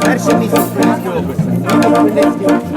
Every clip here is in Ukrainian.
Перше місце в Хмельницькій області.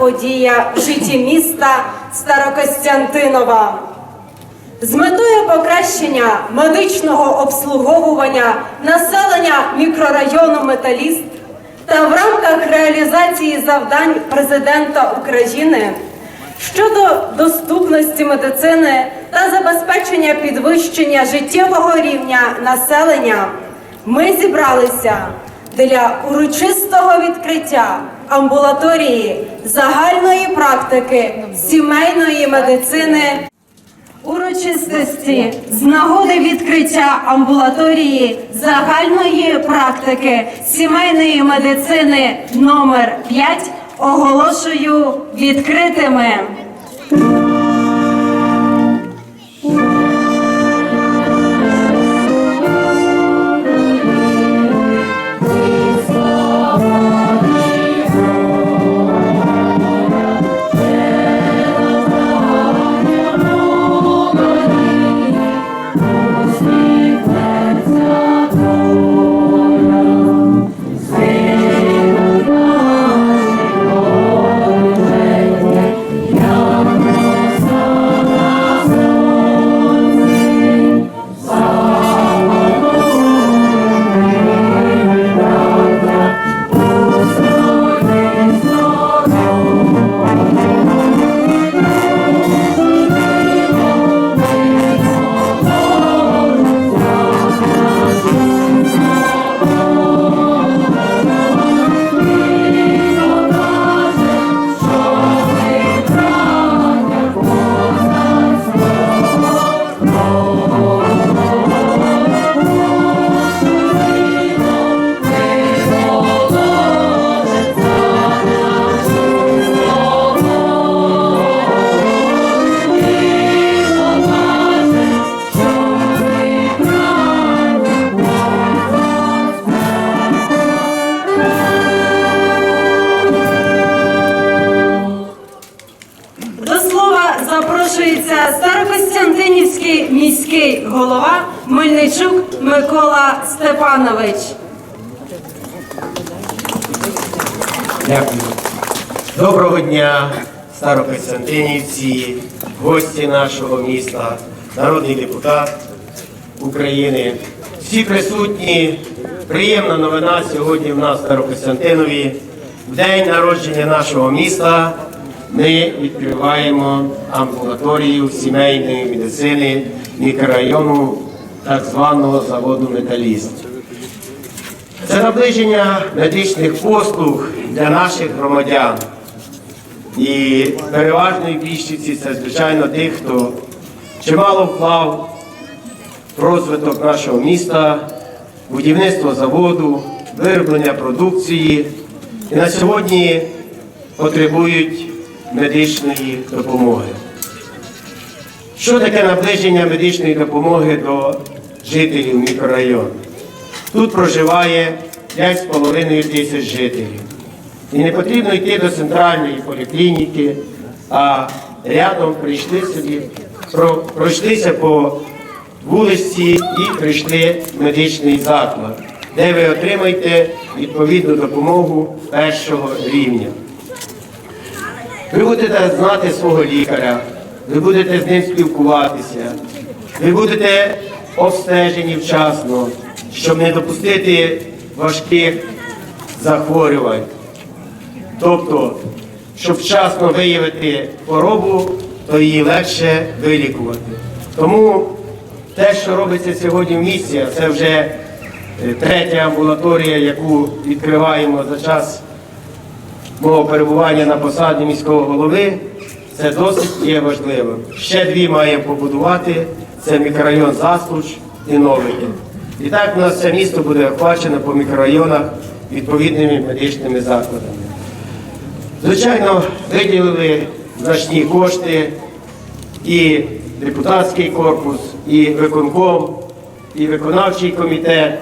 Подія в житті міста Старокостянтинова. З метою покращення медичного обслуговування населення мікрорайону Металіст та в рамках реалізації завдань президента України щодо доступності медицини та забезпечення підвищення життєвого рівня населення, ми зібралися для урочистого відкриття амбулаторії загальної практики сімейної медицини Урочистості з нагоди відкриття амбулаторії загальної практики сімейної медицини номер 5 оголошую відкритими. Міський голова Мельничук Микола Степанович. Дякую. Доброго дня, старокостянтинівці, гості нашого міста, народний депутат України. Всі присутні, приємна новина сьогодні в нас Старокостянтинові. В день народження нашого міста ми відкриваємо амбулаторію сімейної медицини мікрорайону так званого заводу Металіст. Це наближення медичних послуг для наших громадян. І переважної більшості це, звичайно, тих, хто чимало вклав в розвиток нашого міста, будівництво заводу, вироблення продукції. І на сьогодні потребують медичної допомоги. Що таке наближення медичної допомоги до жителів мікрорайону? Тут проживає 5,5 тисяч жителів. І не потрібно йти до центральної поліклініки, а рядом прийшли собі, пройшлися по вулиці і прийшли в медичний заклад, де ви отримаєте відповідну допомогу першого рівня. Ви будете знати свого лікаря, ви будете з ним спілкуватися, ви будете обстежені вчасно, щоб не допустити важких захворювань. Тобто, щоб вчасно виявити хворобу, то її легше вилікувати. Тому те, що робиться сьогодні в місті, це вже е, третя амбулаторія, яку відкриваємо за час мого перебування на посаді міського голови, це досить є важливим. Ще дві маємо побудувати. Це мікрорайон Заслуж і Новики. І так у нас все місто буде охвачено по мікрорайонах відповідними медичними закладами. Звичайно, виділили значні кошти і депутатський корпус, і виконком, і виконавчий комітет.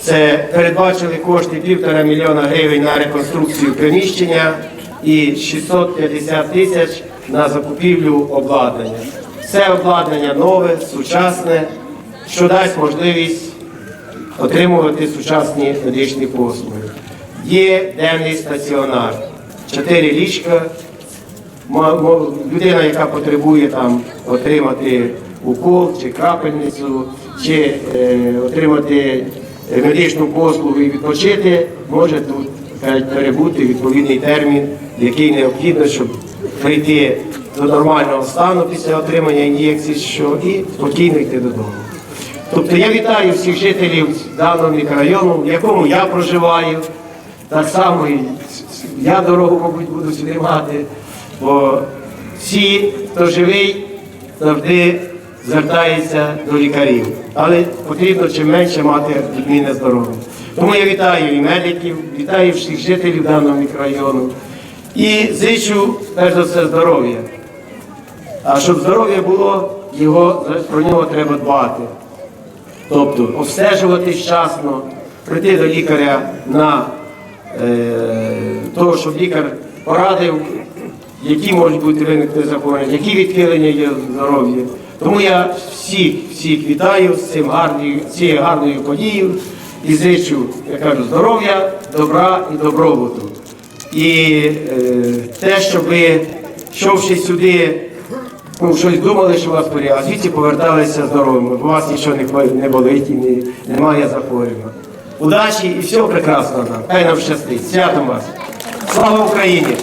Це передбачили кошти півтора мільйона гривень на реконструкцію приміщення і 650 тисяч на закупівлю обладнання. Це обладнання нове, сучасне, що дасть можливість отримувати сучасні медичні послуги. Є денний стаціонар, чотири ліжка. Мо- мо- Людина, яка потребує там отримати укол чи крапельницю, чи е, отримати медичну послугу і відпочити, може тут перебути відповідний термін, який необхідно, щоб прийти до нормального стану після отримання ін'єкцій, що і спокійно йти додому. Тобто я вітаю всіх жителів даного мікрорайону, в якому я проживаю. Так само я дорогу, мабуть, буду сюди мати, бо всі, хто живий, завжди звертаються до лікарів. Але потрібно чим менше мати відмінне здоров'я. Тому я вітаю і медиків, вітаю всіх жителів даного мікрорайону і зичу перш за все здоров'я. А щоб здоров'я було, його, про нього треба дбати. Тобто обстежувати вчасно, прийти до лікаря на е, того, щоб лікар порадив, які можуть бути виникнути захворювання, які відхилення є в здоров'ї. Тому я всіх, всіх вітаю з цим гарною, цією гарною подією і зичу, я кажу, здоров'я, добра і добробуту. І е, те, щоб ви, йшовши сюди, ну, щось думали, що вас порядок, а звідси поверталися здоровими, бо у вас нічого не, не болить і не, немає захворювань. Удачі і всього прекрасного нам. Хай нам щастить. Святом вас. Слава Україні!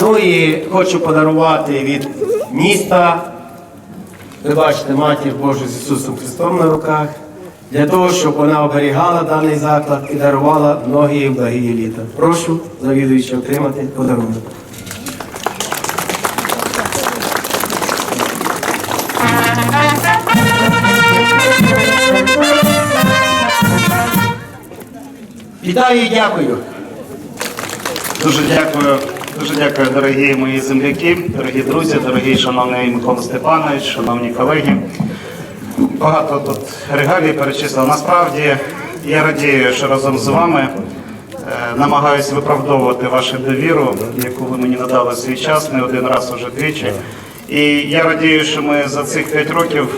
Ну і хочу подарувати від міста. Ви бачите матір Божу з Ісусом Христом на руках, для того, щоб вона оберігала даний заклад і дарувала многі і благі літа. Прошу завідуючи отримати подарунок. Вітаю і дякую. Дуже дякую, дуже дякую, дорогі мої земляки, дорогі друзі, дорогі шановний Микола Степанович, шановні колеги. Багато тут регалій перечислено. Насправді я радію, що разом з вами е, намагаюся виправдовувати вашу довіру, яку ви мені надали свій час, не один раз, уже двічі. І я радію, що ми за цих п'ять років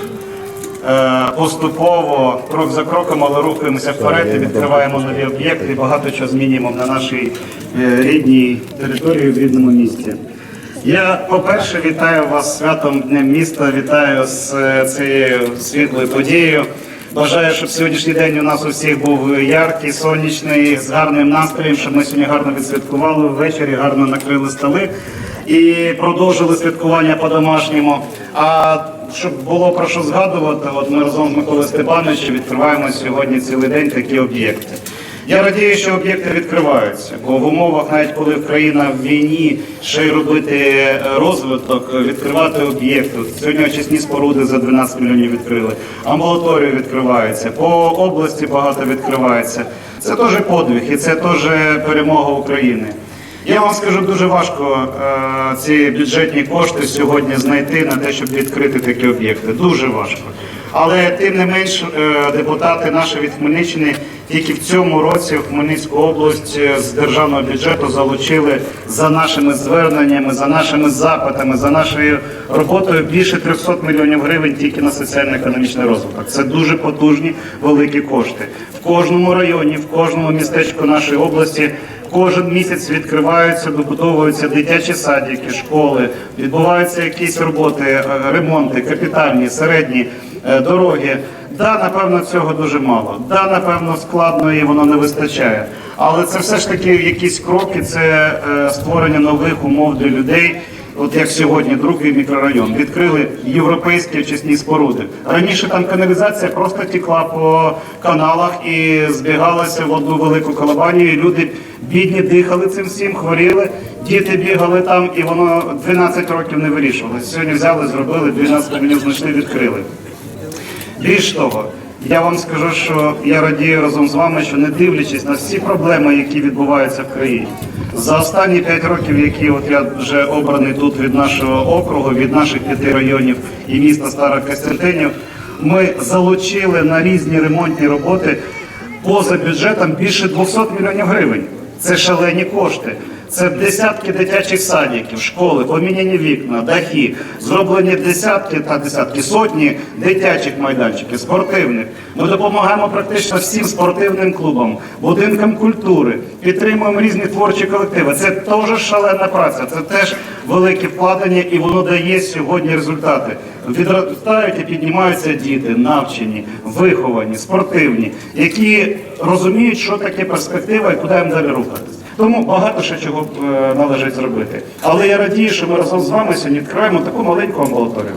е, поступово, крок за кроком, але рухаємося вперед і відкриваємо нові об'єкти і багато чого змінюємо на нашій рідній території в рідному місті. Я, по-перше, вітаю вас святом Днем міста, вітаю з е, цією світлою подією. Бажаю, щоб сьогоднішній день у нас у всіх був яркий, сонячний, з гарним настроєм, щоб ми сьогодні гарно відсвяткували ввечері, гарно накрили столи і продовжили святкування по-домашньому. А щоб було про що згадувати, от ми разом з Миколою Степановичем відкриваємо сьогодні цілий день такі об'єкти. Я радію, що об'єкти відкриваються, бо в умовах, навіть коли країна в війні, ще й робити е, розвиток, відкривати об'єкти. Сьогодні очисні споруди за 12 мільйонів відкрили, амбулаторію відкривається, по області багато відкривається. Це теж подвиг і це теж перемога України. Я вам скажу, дуже важко е, ці бюджетні кошти сьогодні знайти на те, щоб відкрити такі об'єкти. Дуже важко. Але тим не менш, е, депутати наші від Хмельниччини тільки в цьому році в Хмельницьку область е, з державного бюджету залучили за нашими зверненнями, за нашими запитами, за нашою роботою більше 300 мільйонів гривень тільки на соціально-економічний розвиток. Це дуже потужні великі кошти. В кожному районі, в кожному містечку нашої області Кожен місяць відкриваються, добудовуються дитячі садики, школи, відбуваються якісь роботи, е, ремонти, капітальні, середні е, дороги. Да, напевно, цього дуже мало. Да, напевно, складно і воно не вистачає. Але це все ж таки якісь кроки, це е, створення нових умов для людей. От як сьогодні, другий мікрорайон, відкрили європейські очисні споруди. Раніше там каналізація просто тікла по каналах і збігалася в одну велику колобанію. Люди бідні дихали цим всім, хворіли, діти бігали там, і воно 12 років не вирішувалося. Сьогодні взяли, зробили, 12 мільйонів знайшли, відкрили. Більш того, я вам скажу, що я радію разом з вами, що не дивлячись на всі проблеми, які відбуваються в країні, за останні 5 років, які от я вже обраний тут від нашого округу, від наших п'яти районів і міста Стара Костянтинів, ми залучили на різні ремонтні роботи поза бюджетом більше 200 мільйонів гривень. Це шалені кошти. Це десятки дитячих садиків, школи, поміняні вікна, дахи, зроблені десятки та десятки сотні дитячих майданчиків, спортивних. Ми допомагаємо практично всім спортивним клубам, будинкам культури, підтримуємо різні творчі колективи. Це теж шалена праця, це теж велике вкладення, і воно дає сьогодні результати. Відростають і піднімаються діти, навчені, виховані, спортивні, які розуміють, що таке перспектива і куди їм далі рухатись. Тому багато ще чого е, належить зробити. Але я радію, що ми разом з вами сьогодні відкриваємо таку маленьку амбулаторію.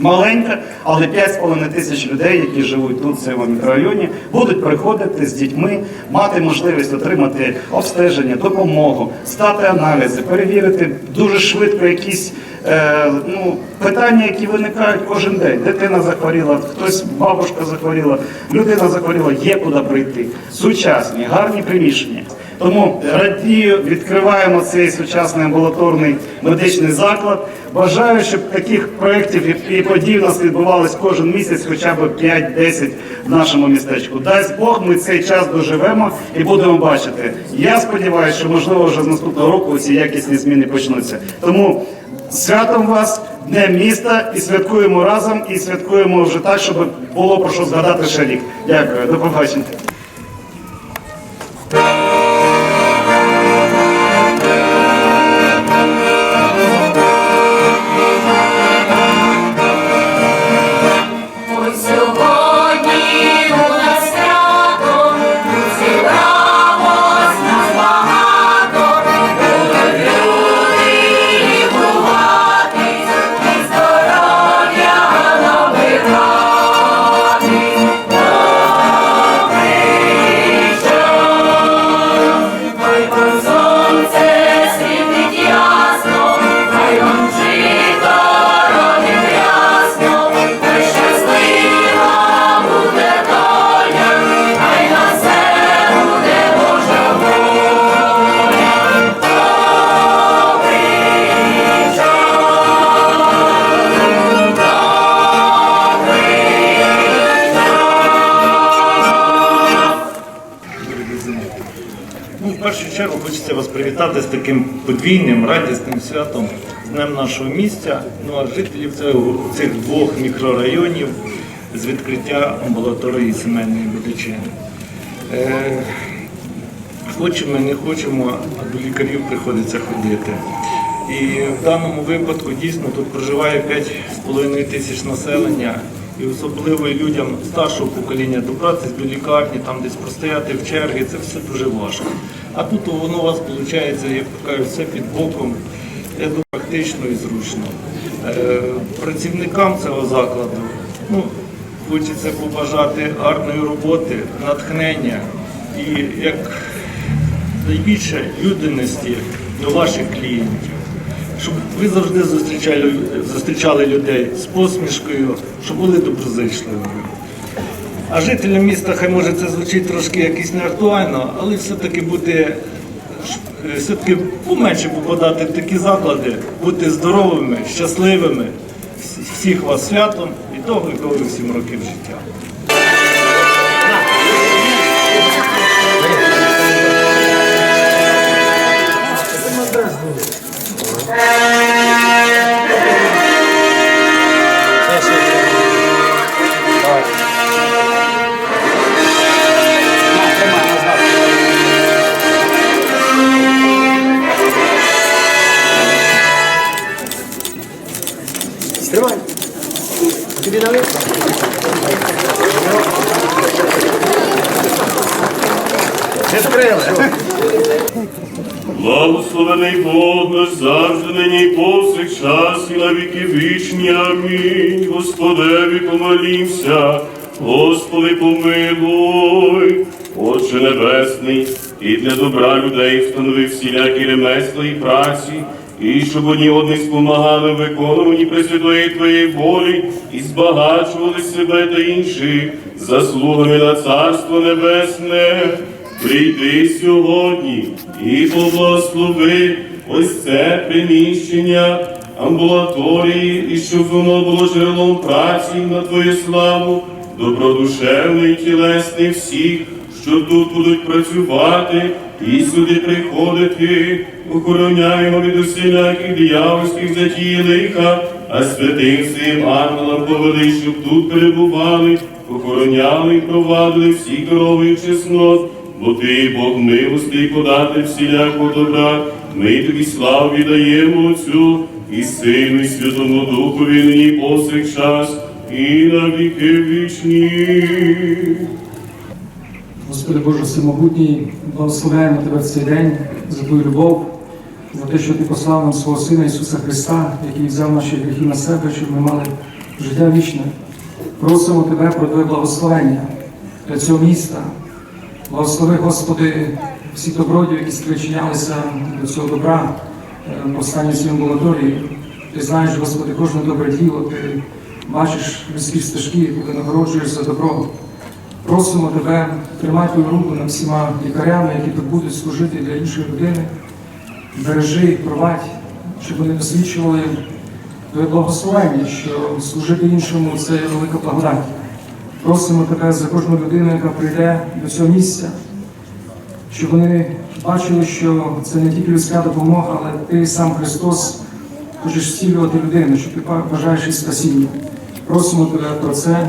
Маленька, але 5,5 тисяч людей, які живуть тут в цьому мікрорайоні, будуть приходити з дітьми, мати можливість отримати обстеження, допомогу, стати аналізи, перевірити дуже швидко якісь е, ну, питання, які виникають кожен день. Дитина захворіла, хтось бабушка захворіла, людина захворіла, є куди прийти. Сучасні, гарні приміщення. Тому радію, відкриваємо цей сучасний амбулаторний медичний заклад. Бажаю, щоб таких проєктів і- подій у нас відбувалось кожен місяць, хоча б 5-10 в нашому містечку. Дасть Бог, ми цей час доживемо і будемо бачити. Я сподіваюся, що можливо вже з наступного року ці якісні зміни почнуться. Тому святом вас, Днем міста, і святкуємо разом, і святкуємо вже так, щоб було про що згадати ще рік. Дякую, до побачення. Чергу хочеться вас привітати з таким подвійним радісним святом з Днем нашого місця, ну а жителів цих двох мікрорайонів з відкриття амбулаторії сімейної медицини. Е, хочемо, не хочемо, а до лікарів приходиться ходити. І в даному випадку дійсно тут проживає 5,5 тисяч населення, і особливо людям старшого покоління добратися до лікарні, там десь простояти в черги, це все дуже важко. А тут воно у вас виходить, як кажуть, все під боком, я практично і зручно. Е, працівникам цього закладу ну, хочеться побажати гарної роботи, натхнення і як найбільше людяності до ваших клієнтів. Щоб ви завжди зустрічали, зустрічали людей з посмішкою, щоб були доброзичливими. А жителям міста, хай може це звучить трошки якось неактуально, але все-таки бути, е, все-таки поменше попадати в такі заклади, бути здоровими, щасливими, всіх вас святом і довгих всім років життя. Всілякі ремесла і праці, і щоб одні одних спомагали в виконуванні Пресвятої Твоєї волі і збагачували себе та інших заслугами на Царство Небесне. Прийди сьогодні і поблагослови ось це приміщення амбулаторії, і щоб воно було джерелом праці на Твою славу, добродушевний, тілесний всіх, що тут будуть працювати і сюди приходити, охороняємо від усіляких диявольських затій лиха, а святим всім ангелам повели, щоб тут перебували, охороняли і провадили всі дороги чеснот. Бо ти, Бог милостий, подати всілякого добра, ми тобі славу віддаємо Отцю і Сину, і Святому Духові нині повсякчас, і на віки вічні. Господи Боже Всемогутній, благословляємо Тебе в цей день за Твою любов, за те, що Ти послав нам свого Сина Ісуса Христа, який взяв наші гріхи на себе, щоб ми мали життя вічне. Просимо Тебе про Твоє благословення для цього міста. Благослови, Господи, всі добродії, які спричинялися до цього добра е, в останній цій амбулаторії. Ти знаєш, Господи, кожне добре діло, Ти бачиш людські стежки, Ти винагороджуєш за добро. Просимо тебе, тримай твою руку над всіма лікарями, які тут будуть служити для іншої людини. Бережи, провадь, щоб вони досвідчували твоє благословення, що служити іншому це велика благодать. Просимо тебе за кожну людину, яка прийде до цього місця, щоб вони бачили, що це не тільки людська допомога, але ти сам Христос хочеш зцілювати людину, що ти бажаєш і спасіння. Просимо тебе про це,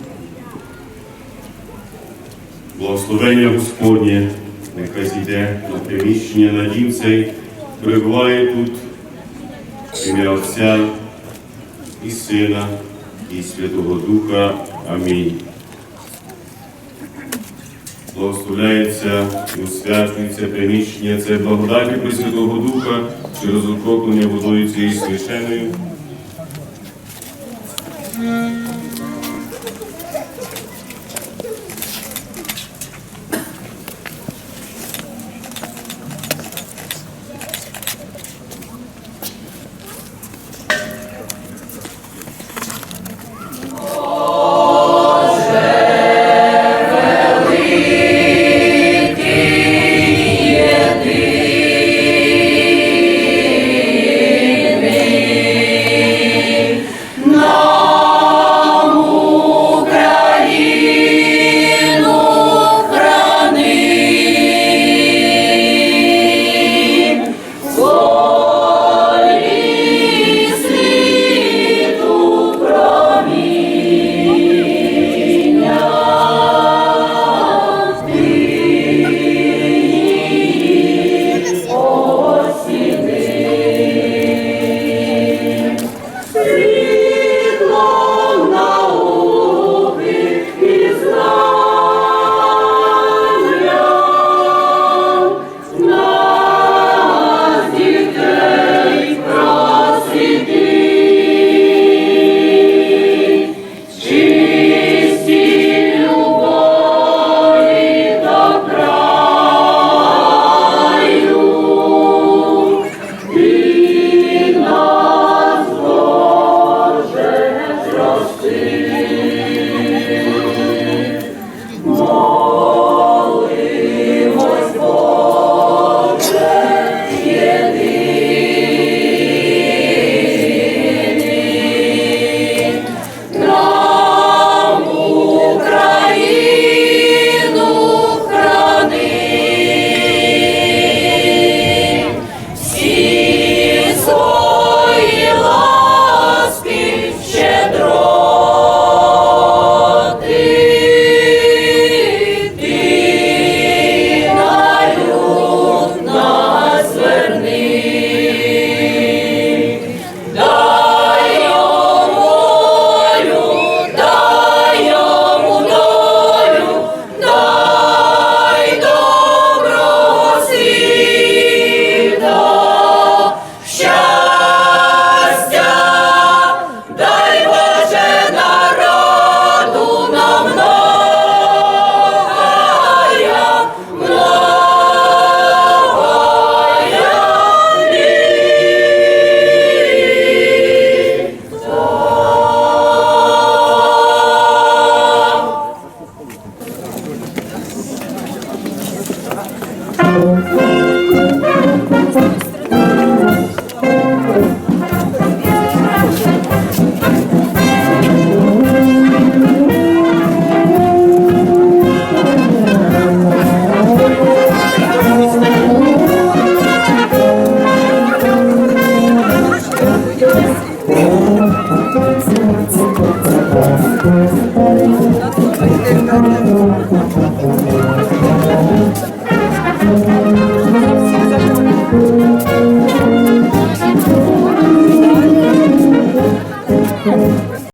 Благословення Господнє, нехай зійде на приміщення на дім цей, перебуває тут ім'я Отця і Сина, і Святого Духа. Амінь. Благословляється і освячується приміщення це благодаті Пресвятого Духа через окроплення водою цією священою.